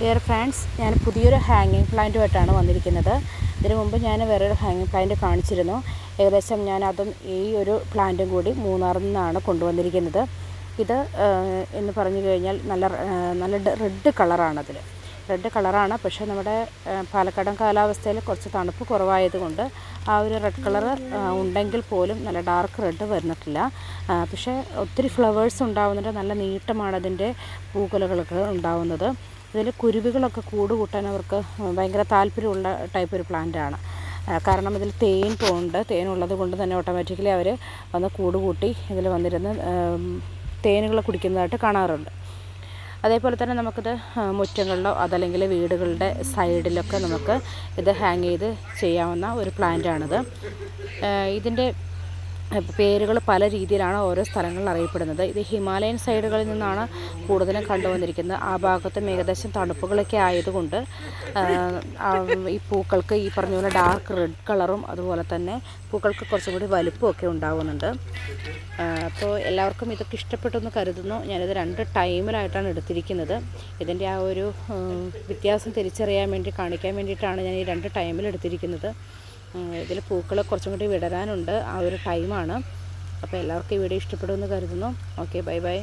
Dear friends ഞാൻ പുതിയൊരു ഹാങ്ങിങ് പ്ലാന്റുമായിട്ടാണ് വന്നിരിക്കുന്നത്. ഇതിനു മുമ്പ് ഞാൻ വേറൊരു ഹാങ്ങിങ് പ്ലാന്റ് കാണിച്ചിരുന്നു. ഏകദേശം ഞാൻ അതും ഈ ഒരു പ്ലാന്റും കൂടി മൂന്നാറിൽ നിന്നാണ് കൊണ്ടുവന്നിരിക്കുന്നത്. ഇത് എന്ന് പറഞ്ഞു കഴിഞ്ഞാൽ നല്ല നല്ല റെഡ് കളറാണതിൽ റെഡ് കളറാണ് പക്ഷേ നമ്മുടെ പാലക്കാടൻ കാലാവസ്ഥയിൽ കുറച്ച് തണുപ്പ് കുറവായതുകൊണ്ട് ആ ഒരു റെഡ് കളർ ഉണ്ടെങ്കിൽ പോലും നല്ല ഡാർക്ക് റെഡ് വരുന്നിട്ടില്ല പക്ഷേ ഒത്തിരി ഫ്ലവേഴ്സ് ഉണ്ടാവുന്നുണ്ട്. നല്ല നീട്ടമാണ് അതിന്റെ പൂക്കുലകളൊക്കെ ഉണ്ടാവുന്നത്. ഇതിൽ കുരുവികളൊക്കെ കൂട് കൂട്ടാൻ അവർക്ക് ഭയങ്കര താല്പര്യമുള്ള ടൈപ്പ് ഒരു പ്ലാന്റാണ് കാരണം ഇതിൽ തേൻ പോകുന്നുണ്ട് തേൻ ഉള്ളത് കൊണ്ട് തന്നെ ഓട്ടോമാറ്റിക്കലി അവർ വന്ന് കൂട് കൂട്ടി ഇതിൽ വന്നിരുന്ന് തേനുകൾ കുടിക്കുന്നതായിട്ട് കാണാറുണ്ട്. അതേപോലെ തന്നെ നമുക്കിത് മുറ്റങ്ങളിലോ അതല്ലെങ്കിൽ വീടുകളുടെ സൈഡിലൊക്കെ നമുക്ക് ഇത് ഹാങ് ചെയ്ത് ചെയ്യാവുന്ന ഒരു പ്ലാന്റാണിത് ഇതിന്റെ പേരുകൾ പല രീതിയിലാണ് ഓരോ സ്ഥലങ്ങളിൽ അറിയപ്പെടുന്നത്. ഇത് ഹിമാലയൻ സൈഡുകളിൽ നിന്നാണ് കൂടുതലും കണ്ടുവന്നിരിക്കുന്നത്. ആ ഭാഗത്തും ഏകദേശം തണുപ്പുകളൊക്കെ ആയതുകൊണ്ട് ഈ പൂക്കൾക്ക് ഈ പറഞ്ഞ പോലെ ഡാർക്ക് റെഡ് കളറും അതുപോലെ തന്നെ പൂക്കൾക്ക് കുറച്ചും കൂടി വലുപ്പമൊക്കെ ഉണ്ടാവുന്നുണ്ട്. അപ്പോൾ എല്ലാവർക്കും ഇതൊക്കെ ഇഷ്ടപ്പെട്ടെന്ന് കരുതുന്നു. ഞാനിത് രണ്ട് ടൈമിലായിട്ടാണ് എടുത്തിരിക്കുന്നത്. ഇതിന്റെ ആ ഒരു വ്യത്യാസം തിരിച്ചറിയാൻ വേണ്ടി കാണിക്കാൻ വേണ്ടിയിട്ടാണ് ഞാൻ ഈ രണ്ട് ടൈമിൽ എടുത്തിരിക്കുന്നത്. ഇതിൽ പൂക്കൾ കുറച്ചും കൂടി വിടരാനുണ്ട്. ആ ഒരു ടൈമാണ് അപ്പോൾ എല്ലാവർക്കും ഈ വീഡിയോ ഇഷ്ടപ്പെടുമെന്ന് കരുതുന്നു. Okay bye bye